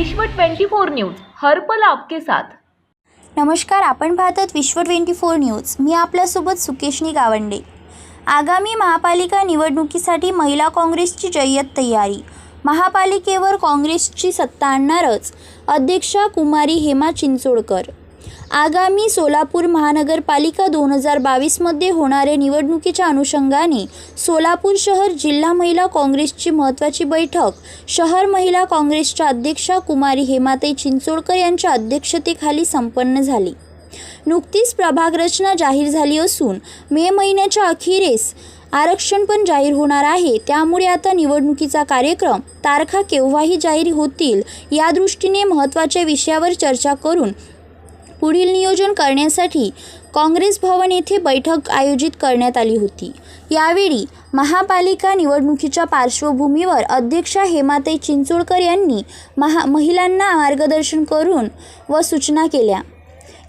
विश्व 24 न्यूज हर्पल आपके साथ. नमस्कार आपण पाहतात विश्व ट्वेंटी फोर न्यूज. मी आपल्यासोबत सुकेशनी गावंडे. आगामी महापालिका निवडणुकीसाठी महिला काँग्रेसची जय्यत तयारी. महापालिकेवर काँग्रेसची सत्ता आणणारच अध्यक्षा कुमारी हेमा चिंचोडकर. आगामी सोलापूर महानगरपालिका दोन हजार बावीसमध्ये होणाऱ्या निवडणुकीच्या अनुषंगाने सोलापूर शहर जिल्हा महिला काँग्रेसची महत्त्वाची बैठक. शहर महिला काँग्रेसच्या अध्यक्षा कुमारी हेमाताई चिंचोडकर यांच्या अध्यक्षतेखाली संपन्न झाली. नुकतीच प्रभाग रचना जाहीर झाली असून मे महिन्याच्या अखेरीस आरक्षण पण जाहीर होणार आहे. त्यामुळे आता निवडणुकीचा कार्यक्रम तारखा केव्हाही जाहीर होतील या दृष्टीने महत्त्वाच्या विषयावर चर्चा करून पुढील नियोजन करण्यासाठी काँग्रेस भवन येथे बैठक आयोजित करण्यात आली होती. यावेळी महापालिका निवडणुकीच्या पार्श्वभूमीवर अध्यक्षा हेमाताई चिंचोळकर यांनी महा महिलांना मार्गदर्शन करून व सूचना केल्या.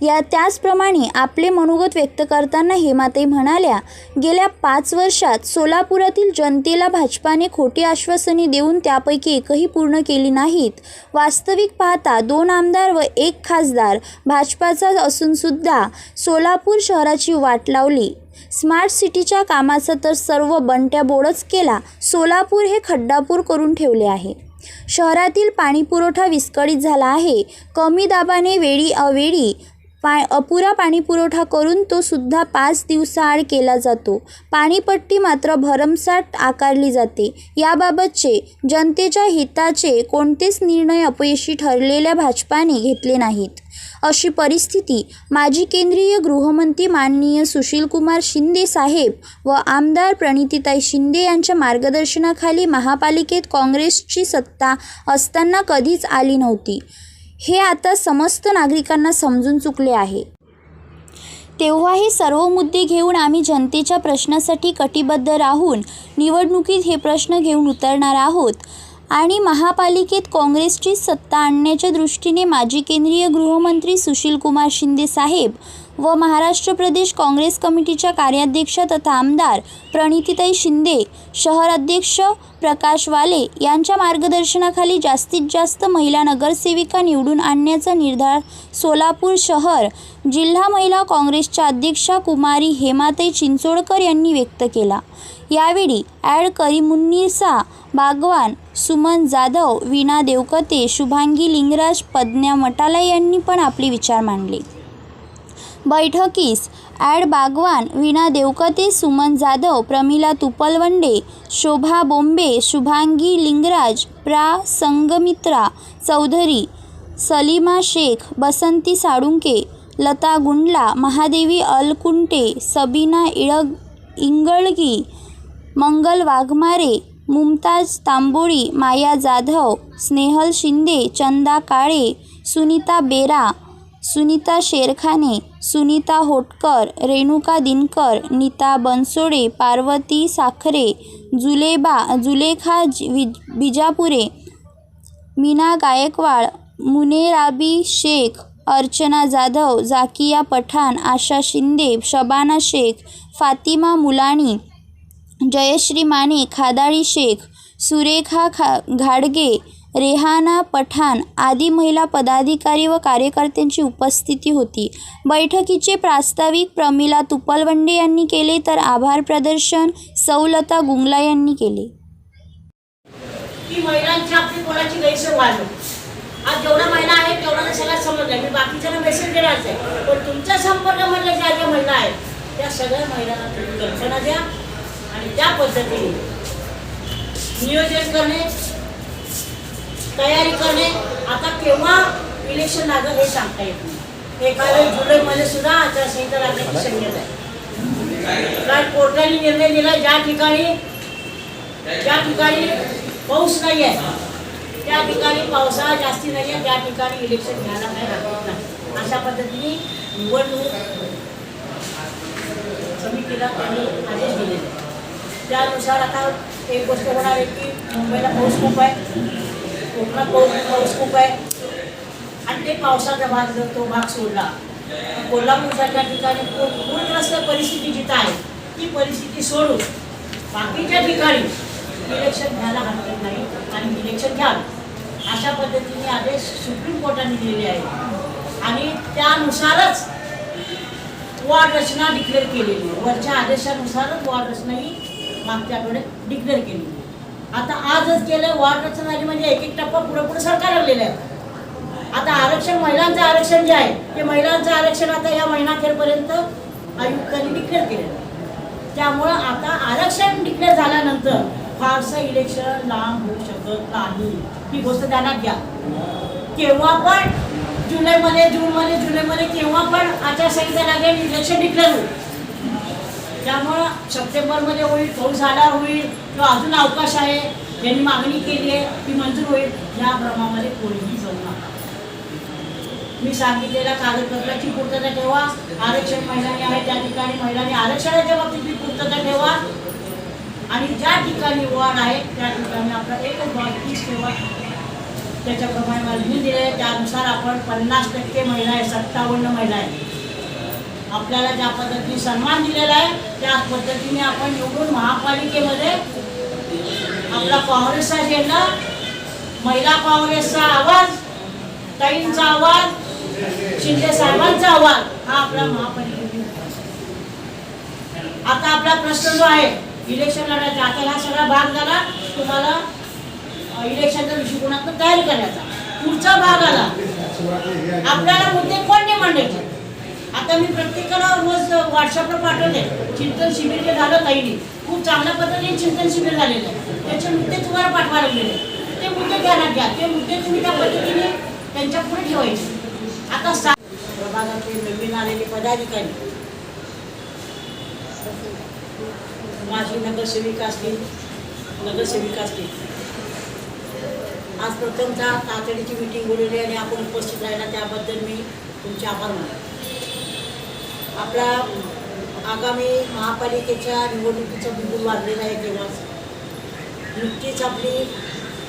या त्याचप्रमाणे आपले मनोगत व्यक्त करताना हेमाताई म्हणाल्या गेल्या पाच वर्षात सोलापुरातील जनतेला भाजपाने खोटी आश्वासने देऊन त्यापैकी एकही पूर्ण केली नाहीत. वास्तविक पाहता दोन आमदार व एक खासदार भाजपाचा असूनसुद्धा सोलापूर शहराची वाट लावली. स्मार्ट सिटीच्या कामाचा तर सर्व बंट्या बोडच केला सोलापूर हे खड्डापूर करून ठेवले आहे. शहरातील पाणीपुरवठा विस्कळीत झाला आहे. कमी दाबाने वेळी अवेळी पा अपुरा पाणीपुरवठा करून तो सुद्धा पाच दिवसाआड केला जातो. पाणीपट्टी मात्र भरमसाठ आकारली जाते. याबाबतचे जनतेच्या हिताचे कोणतेच निर्णय अपयशी ठरलेल्या भाजपाने घेतले नाहीत. अशी परिस्थिती माजी केंद्रीय गृहमंत्री माननीय सुशीलकुमार शिंदे साहेब व आमदार प्रणितीताई शिंदे यांच्या मार्गदर्शनाखाली महापालिकेत काँग्रेसची सत्ता असताना कधीच आली नव्हती. हे आता समस्त नागरिकांना समजून चुकले आहे. तेव्हा हे सर्व मुद्दे घेऊन आम्ही जनतेच्या प्रश्नासाठी कटिबद्ध राहून निवडणुकीत हे प्रश्न घेऊन उतरणार आहोत आणि महापालिकेत काँग्रेसची सत्ता आणण्याच्या दृष्टीने माजी केंद्रीय गृहमंत्री सुशीलकुमार शिंदे साहेब व महाराष्ट्र प्रदेश काँग्रेस कमिटीच्या कार्याध्यक्ष तथा आमदार प्रणितीताई शिंदे शहर अध्यक्ष प्रकाश वाले यांच्या मार्गदर्शनाखाली जास्तीत जास्त महिला नगरसेविका निवडून आणण्याचा निर्धार सोलापूर शहर जिल्हा महिला काँग्रेसच्या अध्यक्षा कुमारी हेमाताई चिंचोडकर यांनी व्यक्त केला. यावेळी ॲड करीमुन्निसा बागवान सुमन जाधव वीणा देवकते शुभांगी लिंगराज पद्न्या मटाला यांनी पण आपले विचार मांडले. बैठकीस ॲड बागवान वीणा देवकते सुमन जाधव प्रमिला तुपलवंडे शोभा बोंबे शुभांगी लिंगराज प्रा. संगमित्रा चौधरी सलीमा शेख बसंती साळुंके लता गुंडला महादेवी अलकुंटे सबीना इळग इंगळगी मंगल वाघमारे मुमताज तांबोळी माया जाधव स्नेहल शिंदे चंदा काळे सुनीता बेरा सुनीता शेरखाने सुनीता होटकर रेणुका दिनकर नीता बनसोडे पार्वती साखरे जुलेबा जुलेखा जि- वि- बिजापुरे मीना गायकवाड मुनेराबी शेख अर्चना जाधव जाकिया पठाण आशा शिंदे शबाना शेख फातिमा मुलानी जयश्री माने खादाळी शेख सुरेखा खा घाडगे रेहाना पठाण आदी महिला पदाधिकारी व कार्यकर्त्यांची उपस्थिती होती. बैठकीचे प्रास्ताविक प्रमिला तुपलवंडे यांनी केले तर आभार प्रदर्शन सौलता गुंगला यांनी केले. महिलांची आपली कोणाची गैरसोय आज जेवढा महिला आहे तेवढा सगळा संबंध आहे मी बाकीच्यांना मेसेज देणारच आहे. पण तुमच्या संपर्कामधल्या ज्या ज्या महिला आहेत त्या सगळ्या महिलांना तुम्ही कल्पना द्या आणि त्या पद्धतीने नियोजन करणे तयारी करणे आता केव्हा इलेक्शन लागेल हे सांगता येत नाही. एखाद्या जुलैमध्ये सुद्धा आचारसंहिता लागण्याची शक्यता आहे. कारण कोर्टाने निर्णय दिला ज्या ठिकाणी ज्या ठिकाणी पाऊस नाही आहे त्या ठिकाणी पावसाळा जास्ती नाही आहे त्या ठिकाणी इलेक्शन घ्यायला काही हरकत नाही. अशा पद्धतीने निवडणूक समितीला त्यांनी आदेश दिलेले त्यानुसार आता एक गोष्ट होणार आहे की मुंबईला पाऊस खूप आहे कोकणात पाऊस पाऊस खूप आहे ते पावसाचा भाग जर तो भाग सोडला कोल्हापूरसारख्या ठिकाणी पूरग्रस्त परिस्थिती जिथं आहे ती परिस्थिती सोडून बाकीच्या ठिकाणी इलेक्शन घ्यायला हरकत नाही आणि इलेक्शन घ्यावं अशा पद्धतीने आदेश सुप्रीम कोर्टाने दिलेले आहेत. आणि त्यानुसारच वॉर्ड रचना डिक्लेअर केलेली आहे. वरच्या आदेशानुसारच वॉर्ड रचना ही मागच्या आठवड्यात डिक्लेअर केलेली आहे. आता आजच केलं वॉर्ड रचना झाली म्हणजे एक एक टप्पा पुढे पुढे सरकार लागलेला आहे. आता आरक्षण महिलांचं आरक्षण जे आहे ते महिलांचं आरक्षण आता या महिनाखेरपर्यंत आयुक्तांनी डिक्लेअर केलं त्यामुळं आता आरक्षण डिक्लेअर झाल्यानंतर फारसं इलेक्शन लांब होऊ शकत नाही. ही गोष्ट ध्यानात घ्या. केव्हा पण जुलैमध्ये जूनमध्ये जुलैमध्ये केव्हा पण आचारसंहिता लागेल इलेक्शन डिक्लेअर होईल. त्यामुळं सप्टेंबरमध्ये होईल पाऊस झाला होईल किंवा अजून अवकाश आहे यांनी मागणी केली आहे ती मंजूर होईल या भ्रमामध्ये कोणीही जाऊ नका. मी सांगितलेल्या कागदपत्राची पूर्तता ठेवा. आरक्षण महिलांनी आहे त्या ठिकाणी महिलांनी आरक्षणाच्या बाबतीत पूर्तता ठेवा. आणि ज्या ठिकाणी वॉर्ड आहे त्या ठिकाणी आपला एकच वॉर्ड तीस ठेवा. त्याच्याप्रमाणे मला लिहून दिले आहे त्यानुसार आपण पन्नास टक्के महिला आहे सत्तावन्न महिला आहे. आपल्याला ज्या पद्धतीने सन्मान दिलेला आहे त्या पद्धतीने आपण निवडून महापालिकेमध्ये आपला काँग्रेसचा झेंडा महिला काँग्रेसचा आवाज ताईंचा आवाज शिंदे साहेबांचा आवाज हा आपला महापालिकेत आता आपला प्रश्न जो आहे इलेक्शन लढायचा आता हा सगळा भाग झाला तुम्हाला इलेक्शनच्या दृष्टिकोनातून तयारी करण्याचा? पुढचा भाग आला. आपल्याला मुद्दे कोणते मांडायचे आता मी प्रत्येकाला रोज व्हॉट्सअपला पाठवले चिंतन शिबिर जे झालं ताईने खूप चांगल्या पद्धतीने चिंतन शिबिर झालेलं आहे. त्याचे मुद्दे तुम्हाला पाठवा लागलेले ते मुद्दे ध्यानात घ्या. ते मुद्दे तुम्ही त्या पद्धतीने त्यांच्या पुढे ठेवायचे. आता सा प्रभागातले नवीन आलेले पदाधिकारी. माझी नगरसेविका असतील नगरसेविका असतील. आज प्रथमतः तातडीची मीटिंग बोलवली आणि आपण उपस्थित राहिला त्याबद्दल मी तुमचे आभार मानतो. आपला आगामी महापालिकेच्या निवडणुकीचा बिंदू वाढलेला आहे तेव्हाच नुकतीच आपली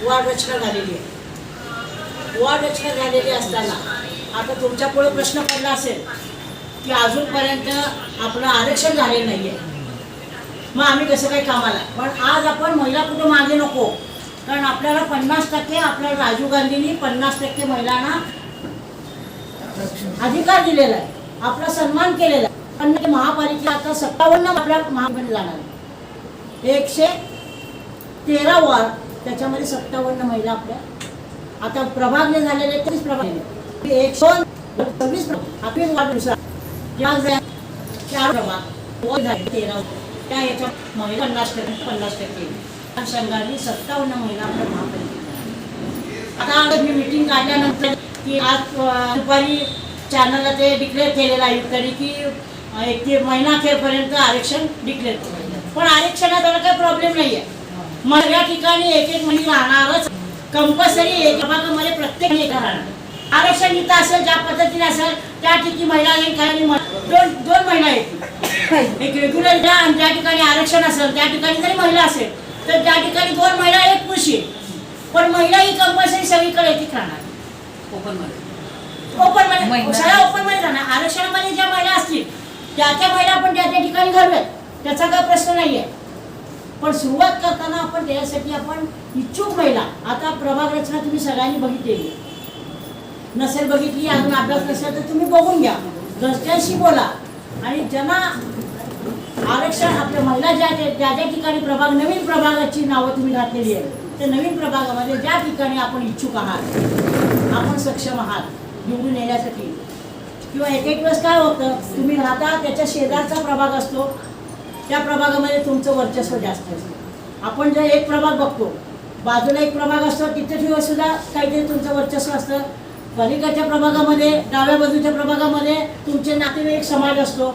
वाढ रचना झालेली आहे. वाढ रचना झालेली असताना आता तुमच्यापुढे प्रश्न पडला असेल की अजूनपर्यंत आपलं आरक्षण झालेलं नाही आहे मग आम्ही कसं काही कामाला? पण आज आपण महिला कुठं मागे नको? कारण आपल्याला पन्नास टक्के आपल्या राजीव गांधींनी पन्नास टक्के महिलांना अधिकार दिलेला आहे. आपला सन्मान केलेला आहे. पण महापालिका आता सत्तावन्न आपल्या महापालिकेत जाणार एकशे तेरा वार त्याच्यामध्ये सत्तावन्न महिला आपल्या आता प्रभागने झालेले आहेत, तेच प्रभाग सव्वीस आपली चार तेरा त्या महिला पन्नास टक्के पन्नास टक्के. या संघाने सत्तावन्न महिला आता मी मिटिंग काढल्यानंतर की आज दुपारी चॅनलला ते डिक्लेअर केलेलं आहे तरी की एक ते महिना आरक्षण डिक्लेअर पण आरक्षणात काही प्रॉब्लेम नाही आहे मग या ठिकाणी एक एक महिने राहणारच. कंपल्सरी एक प्रत्येक राहणार आरक्षण जिथं असेल ज्या पद्धतीने असेल त्या ठिकाणी महिला येईल काही दोन दोन महिला येतील एक रेग्युलर आणि ज्या ठिकाणी आरक्षण असेल त्या ठिकाणी जरी महिला असेल तर त्या ठिकाणी दोन महिला एक पुरुष येईल पण महिला ही कंपल्सरी सगळीकडे येते राहणार. ओपनमध्ये. सगळ्या ओपनमध्ये राहणार. आरक्षणामध्ये ज्या महिला असतील त्या त्या महिला आपण त्या त्या ठिकाणी घालूयात त्याचा काही प्रश्न नाहीये. पण सुरुवात करताना आपण त्यासाठी आपण इच्छुक महिला. आता प्रभाग रचना तुम्ही सगळ्यांनी बघितलेली आहे. नसेल बघितली अजून अभ्यास नसेल तर तुम्ही बघून घ्या. घरच्यांशी बोला. आणि ज्यांना आरक्षण आपल्या महिला ज्या ज्या ज्या ठिकाणी प्रभाग नवीन प्रभागाची नावं तुम्ही घातलेली आहे त्या नवीन प्रभागामध्ये ज्या ठिकाणी आपण इच्छुक आहात आपण सक्षम आहात निवडून येण्यासाठी. किंवा एक एक वेळेस काय होतं तुम्ही राहता त्याच्या शेजारचा प्रभाग असतो त्या प्रभागामध्ये तुमचं वर्चस्व जास्त असतं. आपण जर एक प्रभाग बघतो बाजूला एक प्रभाग असतो तिथे ठेवा सुद्धा काहीतरी तुमचं वर्चस्व असतं. पलीकडच्या प्रभागामध्ये डाव्या बाजूच्या प्रभागामध्ये तुमचे नातेवाईक समाज असतो.